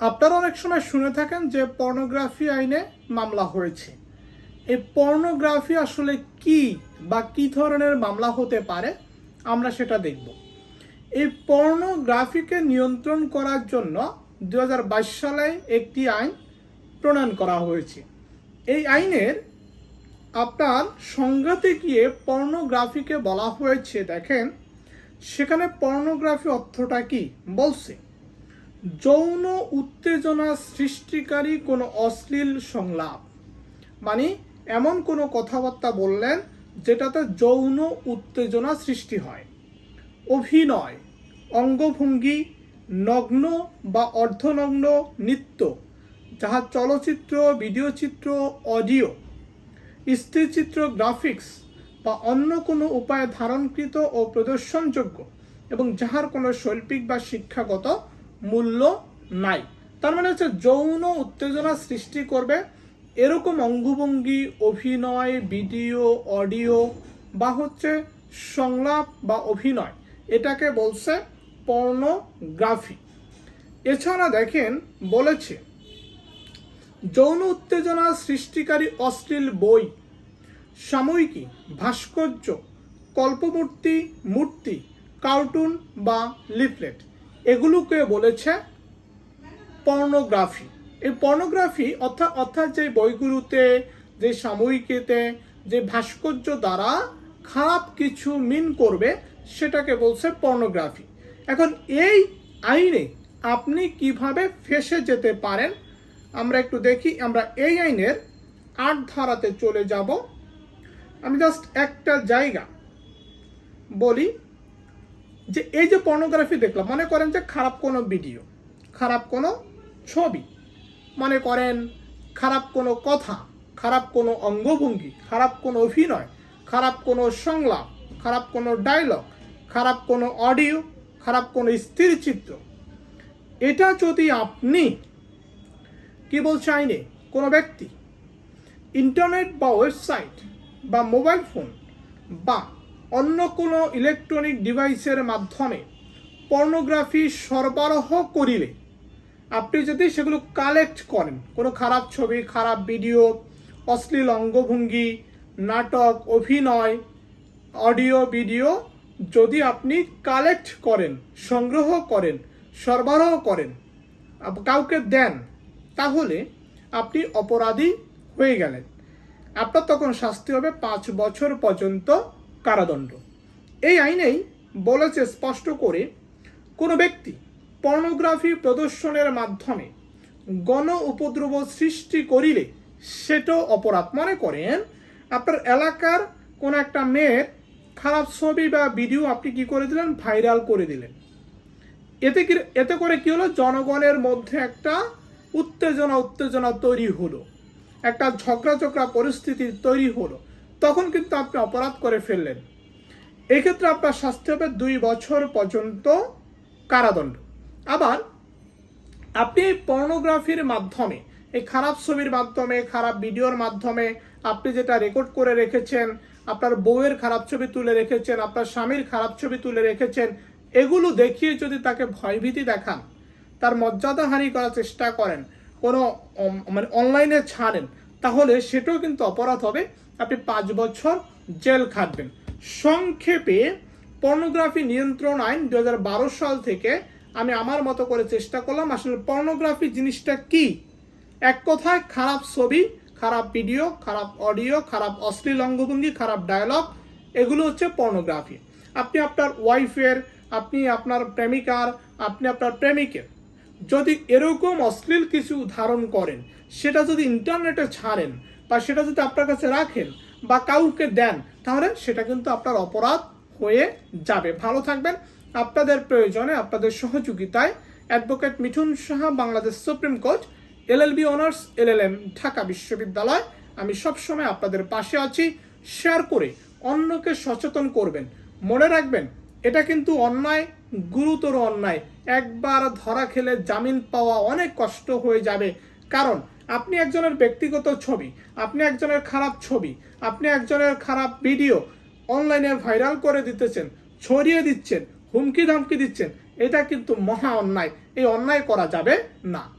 আপনারা অনেক সময় শুনে থাকেন যে পর্নোগ্রাফি আইনে মামলা হয়েছে। এই পর্নোগ্রাফি আসলে কি বা কি ধরনের মামলা হতে পারে, আমরা সেটা দেখব। এই পর্নোগ্রাফিকে নিয়ন্ত্রণ করার জন্য দু হাজার বাইশ সালে একটি আইন প্রণয়ন করা হয়েছে। এই আইনের আপনার সংজ্ঞাতে গিয়ে পর্নোগ্রাফিকে বলা হয়েছে, দেখেন, সেখানে পর্নোগ্রাফি অর্থটা কি? বলছে যৌন উত্তেজনা সৃষ্টিকারী কোনো অশ্লীল সংলাপ। মানে এমন কোনো কথাবার্তা বললেন যেটাতে যৌন উত্তেজনা সৃষ্টি হয়। অভিনয়, অঙ্গভঙ্গি, নগ্ন বা অর্ধনগ্ন নৃত্য, যাহা চলচ্চিত্র ভিডিও চিত্র অডিও স্থিরচিত্র গ্রাফিক্স বা অন্য কোনো উপায়ে ধারণকৃত ও প্রদর্শনযোগ্য এবং যাহার কোনো শৈল্পিক বা শিক্ষাগত মূল্য নাই। তার মানে হচ্ছে যৌন উত্তেজনা সৃষ্টি করবে। এরকম অঙ্গভঙ্গি, অভিনয়, ভিডিও, অডিও বা হচ্ছে সংলাপ বা অভিনয়, এটাকে বলছে পর্নোগ্রাফি। এছাড়া দেখেন, বলেছে, যৌন উত্তেজনা সৃষ্টিকারী অশ্লীল বই, সাময়িকী, ভাস্কর্য কল্পমূর্তি মূর্তি, কার্টুন বা লিফলেট এগুলোকে বলেছে পর্নোগ্রাফি এই পর্নোগ্রাফি অর্থাৎ অর্থাৎ যে বইগুলোতে, যে সাময়িকীতে, যে ভাস্কর্য দ্বারা খারাপ কিছু মিন করবে, সেটাকে বলছে পর্নোগ্রাফি এখন এই আইনে আপনি কীভাবে ফেসে যেতে পারেন, আমরা একটু দেখি। আমরা এই আইনের আট ধারাতে চলে যাব। আমি জাস্ট একটা জায়গা বলি। যে এই যে পর্নোগ্রাফি দেখলাম, মনে করেন যে খারাপ কোনো ভিডিও খারাপ কোনো ছবি, মনে করেন খারাপ কোনো কথা, খারাপ কোনো অঙ্গভঙ্গি, খারাপ কোনো অভিনয়, খারাপ কোনো সংলাপ, খারাপ কোনো ডায়লগ খারাপ কোনো অডিও খারাপ কোনো স্থির চিত্র, এটা যদি আপনি, কি আইনে, কোনো ব্যক্তি ইন্টারনেট বা ওয়েবসাইট বা মোবাইল ফোন বা অন্য কোনো ইলেকট্রনিক ডিভাইসের মাধ্যমে পর্নোগ্রাফি সরবরাহ করিলে আপনি যদি সেগুলো কালেক্ট করেন, কোনো খারাপ ছবি, খারাপ ভিডিও অশ্লীল অঙ্গভঙ্গি, নাটক, অভিনয় অডিও ভিডিও যদি আপনি কালেক্ট করেন, সংগ্রহ করেন, সরবরাহ করেন কাউকে দেন, তাহলে আপনি অপরাধী হয়ে গেলেন। আপনার তখন শাস্তি হবে পাঁচ বছর পর্যন্ত কারাদণ্ড। এই আইনেই বলেছে স্পষ্ট করে কোনো ব্যক্তি পর্নোগ্রাফি প্রদর্শনের মাধ্যমে গণ উপদ্রব সৃষ্টি করিলে সেটাও অপরাধ। মনে করেন, আপনার এলাকার কোনো একটা মেয়ের খারাপ ছবি বা ভিডিও আপনি কি করে দিলেন? ভাইরাল করে দিলেন। এতে কি, এতে করে কি হলো? জনগণের মধ্যে একটা উত্তেজনা উত্তেজনা তৈরি হলো। একটা ঝগড়া ঝগড়া পরিস্থিতি তৈরি হলো। তখন কিন্তু আপনি অপরাধ করে ফেললেন। এক্ষেত্রে আপনার শাস্তি হবে দুই বছর পর্যন্ত কারাদণ্ড। আবার আপনি এই পর্নোগ্রাফির মাধ্যমে, এই খারাপ ছবির মাধ্যমে, খারাপ ভিডিওর মাধ্যমে আপনি যেটা রেকর্ড করে রেখেছেন, আপনার বউয়ের খারাপ ছবি তুলে রেখেছেন, আপনার স্বামীর খারাপ ছবি তুলে রেখেছেন, এগুলো দেখিয়ে যদি তাকে ভয়ভীতি দেখান, তার মর্যাদাহানি করার চেষ্টা করেন, কোনো মানে অনলাইনে ছাড়েন, তাহলে সেটাও কিন্তু অপরাধ হবে। আপনি পাঁচ বছর জেল খাটবেন। সংক্ষেপে, পর্নোগ্রাফি নিয়ন্ত্রণ আইন দু হাজার বারো সাল থেকে আমি আমার মতো করে চেষ্টা করলাম, আসলে পর্নোগ্রাফি জিনিসটা কি? এক কথায়, খারাপ ছবি, খারাপ ভিডিও, খারাপ অডিও, খারাপ অশ্লীল অঙ্গভঙ্গি, খারাপ ডায়লগ এগুলো হচ্ছে পর্নোগ্রাফি। আপনি আপনার ওয়াইফের আপনি আপনার প্রেমিকার, আপনি আপনার প্রেমিকের, যদি এরকম অশ্লীল কিছু ধারণ করেন, সেটা যদি ইন্টারনেটে ছাড়েন বা সেটা যদি আপনার কাছে রাখেন বা কাউকে দেন, তাহলে সেটা কিন্তু আপনার অপরাধ হয়ে যাবে। ভালো থাকবেন। আপনাদের প্রয়োজনে আপনাদের সহযোগিতায় advocate Mithun Saha, Bangladesh supreme court, LLB honours, LLM, Dhaka বিশ্ববিদ্যালয়। আমি সবসময় আপনাদের পাশে আছি। শেয়ার করে অন্যকে সচেতন করবেন। মনে রাখবেন, এটা কিন্তু অন্যায়, গুরুতর অন্যায়। একবার ধরা খেলে জামিন পাওয়া অনেক কষ্ট হয়ে যাবে। কারণ আপনি একজনের ব্যক্তিগত ছবি, আপনি একজনের খারাপ ছবি, আপনি একজনের খারাপ ভিডিও অনলাইনে ভাইরাল করে দিতেছেন, ছড়িয়ে দিচ্ছেন হুমকি ধামকি দিচ্ছেন, এটা কিন্তু মহা অন্যায়। এই অন্যায় করা যাবে না।